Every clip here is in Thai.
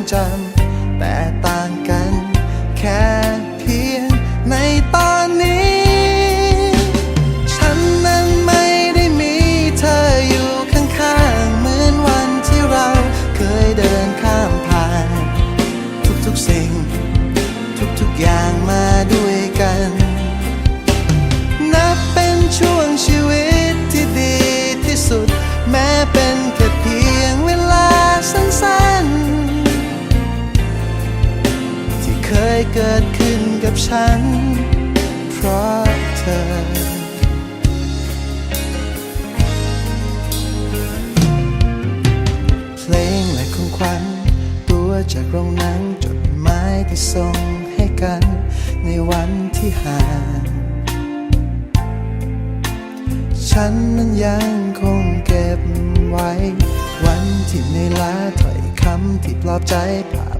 ลึกความทรงจำแต่ต่ เคยเกิดขึ้นกับฉัน เพราะเธอ เพลงและของขวัญตัวจากโรงหนังจดหมายที่ส่งให้กัน ในวันที่ห่างฉันนั้นยังคงเก็บไว้ วันที่ในอยลาถ้อยคำที่ปลอบใจภาพ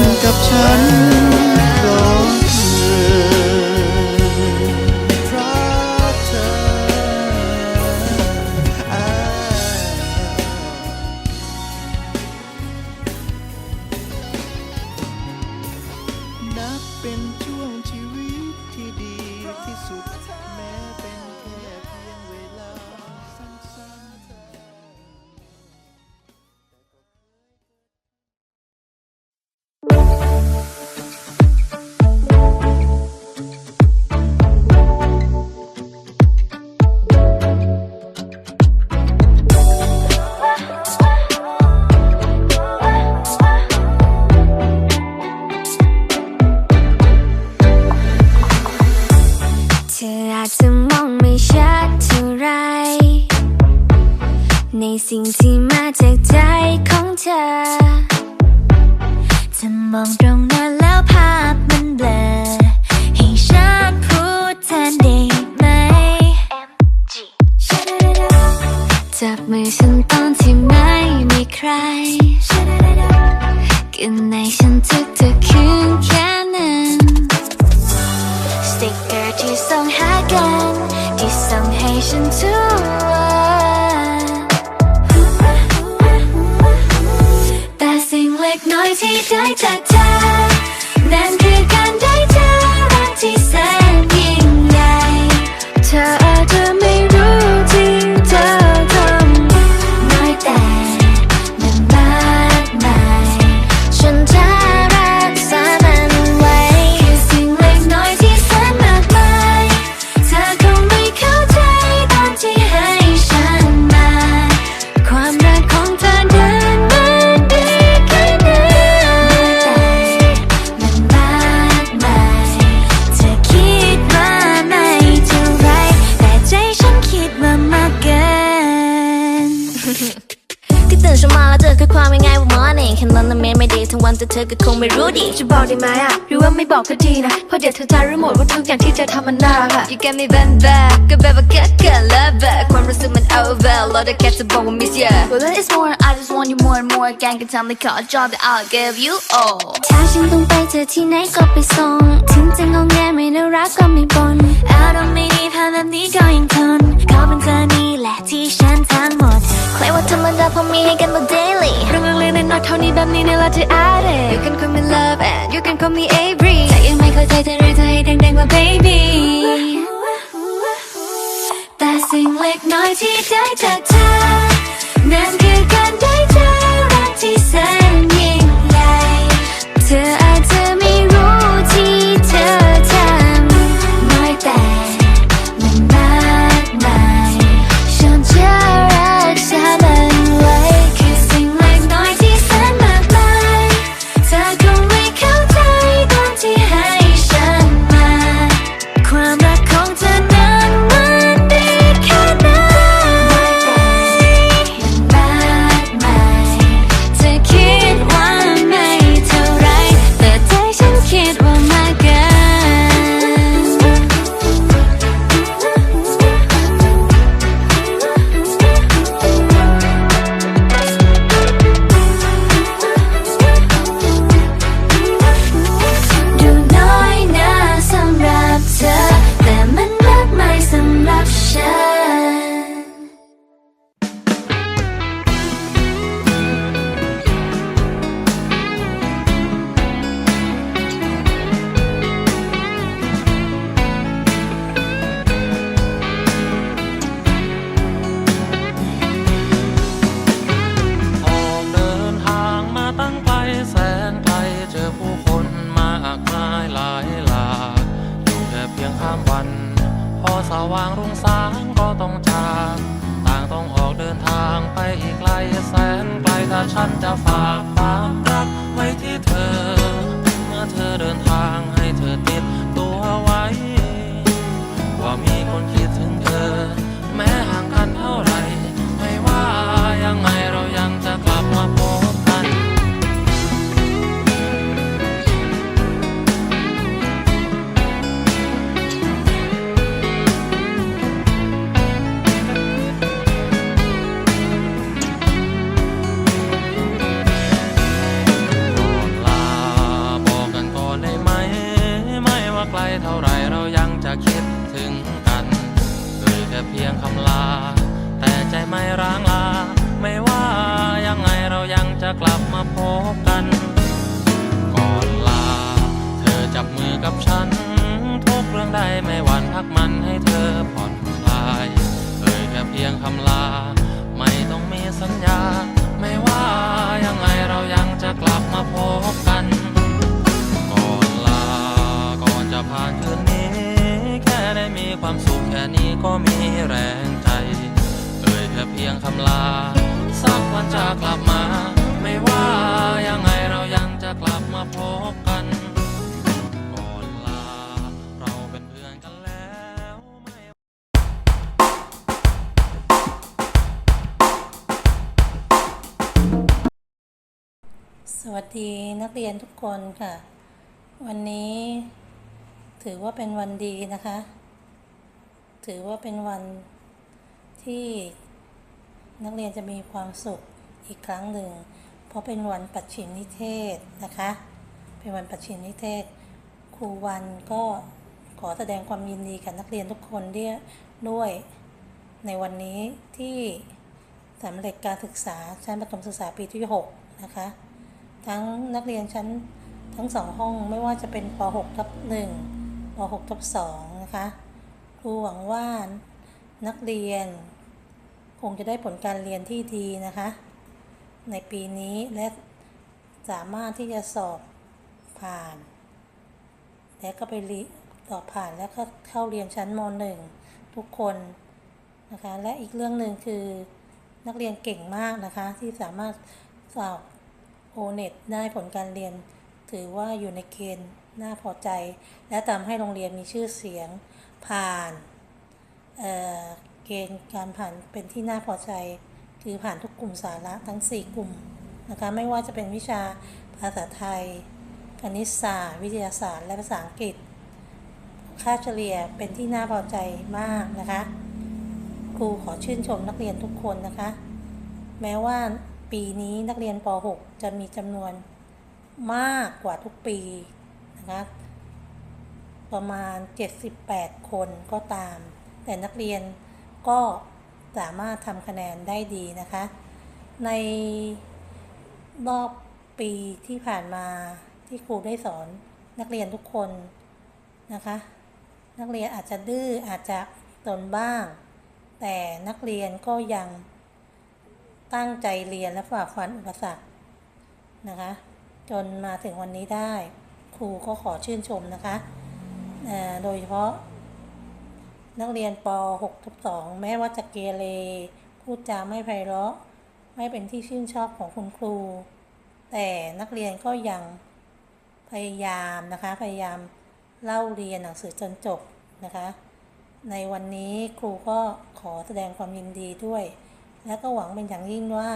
นกับฉันเพราะเธอเพราะเธออ่านับเป็น จจะมองไม่ชัดเท่าไร ในสิ่งที่มาจากใจของเธอ จะมองตรงนั้นแล้วภาพมันเบลอ ให้ฉันพูดแทนได้ไหม จับมือฉันตอนที่ไม่มีใครกินในฉันทุกๆคืน หากันที่ส่งให้ฉันทุกวันแต่สิ่งเล็กน้อยที่ได้จาก เธอก็คงไม่ รู้ดีจะบอกได้ไหมอะหรือว่าไม่บอกก็ดีนะเพราะเดี๋ยวเธอจะรู้หมดว่าทุกอย่างที่เธอทำมันน่ารักอะ You got me bend back ก็แบบว่าเกิดเกิด love back ความรู้สึกมัน over แล้วแต่แค่จะบอกว่า miss you Well that is more I just want you more and more แกล้งกันทำเลยขอ job that I'll give you all ถ้าฉันต้องไปเธอที่ไหนก็ไปส่งถึงจะงงแงไม่น่ารักก็ไม่บ่นอารมณ์ไม่ดีผ่านแบบนี้ก็ยังทนขอเป็นเธอนี่แหละที่ฉันทั้งหมดใครว่าธรรมดาเพราะมีให้กันมา daily เรื่องเล็กๆน้อยๆเท่านี้แบบนี้เนี่ยละที่ addict You can call me love and you can call me Avery แต่ยังไม่เข้าใจเธอหรือเธอให้แดงๆว่า baby แต่สิ่งเล็กน้อยที่ได้จากเธอนั่นคือการได้เจอรักที่แสนยิ่งใหญ่เธออาจจะไร้างลา ไม่ว่ายังไงเรายังจะกลับมาพบกัน ก่อนลา เธอจับมือกับฉัน ทุกเรื่องใดไม่หวั่นพักมันให้เธอผ่อนคลายเอ่ยแค่เพียงคำลา ไม่ต้องมีสัญญา ไม่ว่ายังไงเรายังจะกลับมาพบกัน ก่อนลา ก่อนจะผ่านคืนนี้ แค่ได้มีความสุขแค่นี้ก็มีแรงใจ อเพียงคำลา สักวันจะกลับมา ไม่ว่ายังไงเรายังจะกลับมาพบกันก่อนลา เราเป็นเพื่อนกันแล้วไม่สวัสดีนักเรียนทุกคนค่ะ วันนี้ถือว่าเป็นวันดีนะคะ ถือว่าเป็นวันที่ นักเรียนจะมีความสุขอีกครั้งหนึ่ง เพราะเป็นวันปัจฉิมนิเทศนะคะ เป็นวันปัจฉิมนิเทศ ครูวันก็ขอแสดงความยินดีกับนักเรียนทุกคนด้วยด้วยในวันนี้ที่สำเร็จการศึกษาชั้นประถมศึกษาปีที่ 6 นะคะ ทั้งนักเรียนชั้นทั้งสองห้องไม่ว่าจะเป็นป .6 ทับ1ป .6 ทับ2นะคะ ครูหวังว่านักเรียน งจะได้ผลการเรียนที่ดีนะคะ ในปีนี้และสามารถที่จะสอบผ่าน และก็ไปสอบผ่านแล้วก็เข้าเรียนชั้นม .1 ทุกคนนะคะและอีกเรื่องหนึ่งคือนักเรียนเก่งมากนะคะที่สามารถสอบโอเน็ตได้ผลการเรียน ถือว่าอยู่ในเกณฑ์น่าพอใจ และทำให้โรงเรียนมีชื่อเสียงผ่าน เกณฑ์การผ่านเป็นที่น่าพอใจ คือผ่านทุกกลุ่มสาระทั้ง 4 กลุ่มนะคะไม่ว่าจะเป็นวิชาภาษาไทย คณิตศาสตร์ วิทยาศาสตร์ และภาษาอังกฤษ ค่าเฉลี่ยเป็นที่น่าพอใจมากนะคะ ครูขอชื่นชมนักเรียนทุกคนนะคะ แม้ว่าปีนี้นักเรียนป .6 จะมีจำนวนมากกว่าทุกปีนะคะประมาณ 78 คนก็ตาม แต่นักเรียน ก็สามารถทำคะแนนได้ดีนะคะ ในรอบปีที่ผ่านมาที่ครูได้สอนนักเรียนทุกคนนะคะ นักเรียนอาจจะดื้ออาจจะตนบ้าง แต่นักเรียนก็ยังตั้งใจเรียนและฝ่าฟันอุปสรรคนะคะ จนมาถึงวันนี้ได้ ครูก็ขอชื่นชมนะคะ โดยเฉพาะ นักเรียนป .6 ทับ2แม้ว่าจะเกเรพูดจาไม่ไพเราะ ไม่เป็นที่ชื่นชอบของคุณครู แต่นักเรียนก็ยังพยายามนะคะพยายามเล่าเรียนหนังสือจนจบนะคะ ในวันนี้ครูก็ขอแสดงความยินดีด้วย และก็หวังเป็นอย่างยิ่งว่า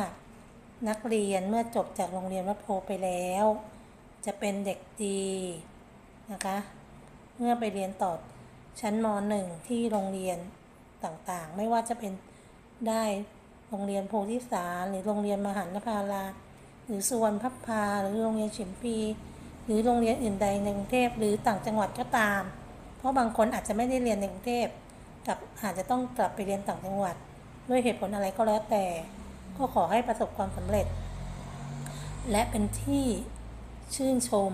นักเรียนเมื่อจบจากโรงเรียนวัดโพไปแล้ว จะเป็นเด็กดีนะคะ เมื่อไปเรียนต่อ ชั้นม .1 ที่โรงเรียนต่างๆ ไม่ว่าจะเป็นได้โรงเรียนโพธิสารหรือโรงเรียนมหันนภาราหรือสวรรณพับพา หรือโรงเรียนฉิมพี หรือโรงเรียนอื่นใดในกรุงเทพหรือต่างจังหวัดก็ตาม เพราะบางคนอาจจะไม่ได้เรียนในกรุงเทพกับอาจจะต้องกลับไปเรียนต่างจังหวัด ด้วยเหตุผลอะไรก็แล้วแต่ ก็ขอให้ประสบความสำเร็จ และเป็นที่ชื่นชม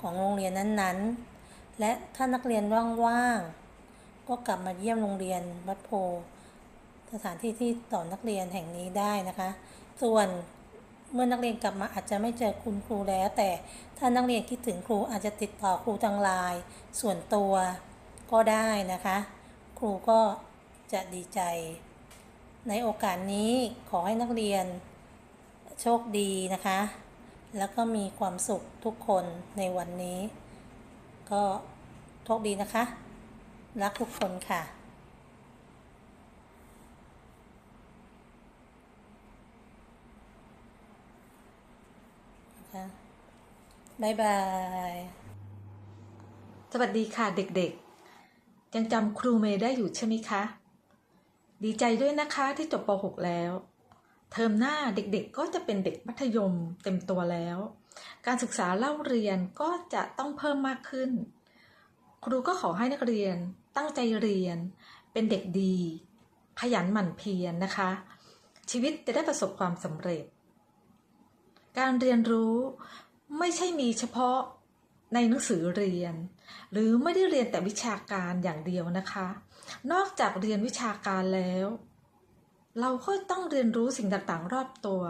ของโรงเรียนนั้นๆ และถ้านักเรียนว่างๆ ก็กลับมาเยี่ยมโรงเรียนวัดโพ สถานที่ที่สอนนักเรียนแห่งนี้ได้นะคะ ส่วนเมื่อนักเรียนกลับมาอาจจะไม่เจอคุณครูแล้ว แต่ถ้านักเรียนคิดถึงครูอาจจะติดต่อครูทางไลน์ส่วนตัวก็ได้นะคะ ครูก็จะดีใจ ในโอกาสนี้ขอให้นักเรียนโชคดีนะคะ แล้วก็มีความสุขทุกคนในวันนี้ ก็โชคดีนะคะ รักทุกคนค่ะคะบ๊ายบาย สวัสดีค่ะเด็กๆ ยังจำครูเมย์ได้อยู่ใช่ไหมคะ ดีใจด้วยนะคะที่จบป .6 แล้ว เทอมหน้าเด็กๆก็จะเป็นเด็กมัธยมเต็มตัวแล้ว การศึกษาเล่าเรียนก็จะต้องเพิ่มมากขึ้น ครูก็ขอให้นักเรียนตั้งใจเรียน เป็นเด็กดี ขยันหมั่นเพียรนะคะ ชีวิตจะได้ประสบความสำเร็จ การเรียนรู้ไม่ใช่มีเฉพาะในหนังสือเรียน หรือไม่ได้เรียนแต่วิชาการอย่างเดียวนะคะ นอกจากเรียนวิชาการแล้ว เราก็ต้องเรียนรู้สิ่งต่างๆ รอบตัว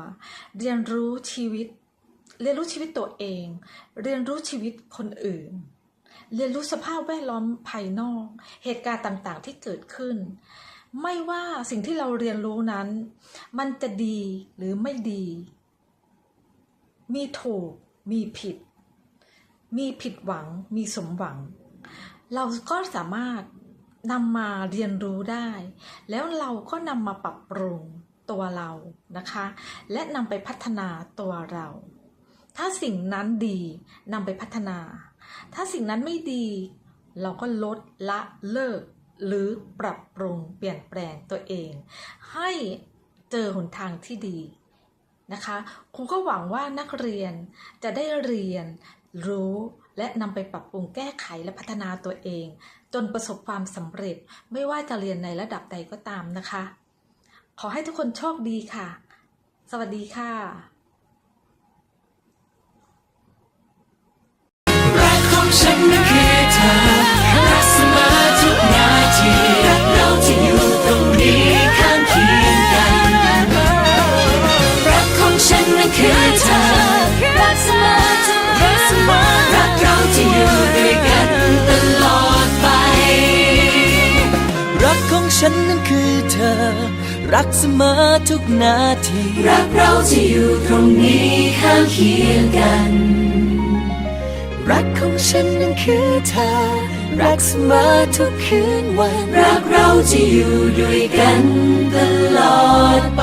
เรียนรู้ชีวิต เรียนรู้ชีวิตตัวเอง เรียนรู้ชีวิตคนอื่น เรียนรู้สภาพแวดล้อมภายนอก เหตุการณ์ต่างๆที่เกิดขึ้น ไม่ว่าสิ่งที่เราเรียนรู้นั้น มันจะดีหรือไม่ดี มีถูก มีผิด มีผิดหวัง มีสมหวัง เราก็สามารถนำมาเรียนรู้ได้ แล้วเราก็นำมาปรับปรุงตัวเรานะคะ และนำไปพัฒนาตัวเรา ถ้าสิ่งนั้นดีนำไปพัฒนา ถ้าสิ่งนั้นไม่ดี เราก็ลดละเลิก หรือปรับปรุงเปลี่ยนแปลงตัวเอง ให้เจอหนทางที่ดีนะคะครูก็หวังว่านักเรียนจะได้เรียนรู้และนำไปปรับปรุงแก้ไขและพัฒนาตัวเอง จนประสบความสำเร็จไม่ว่าจะเรียนในระดับใดก็ตามนะคะ ขอให้ทุกคนโชคดีค่ะ สวัสดีค่ะ ฉันนั้นคือเธอ รักเสมอทุกนาที รักเราจะอยู่ตรงนี้ข้างเคียงกัน รักของฉันนั้นคือเธอ รักเสมอทุกคืนวัน รักเราจะอยู่ด้วยกันตลอดไป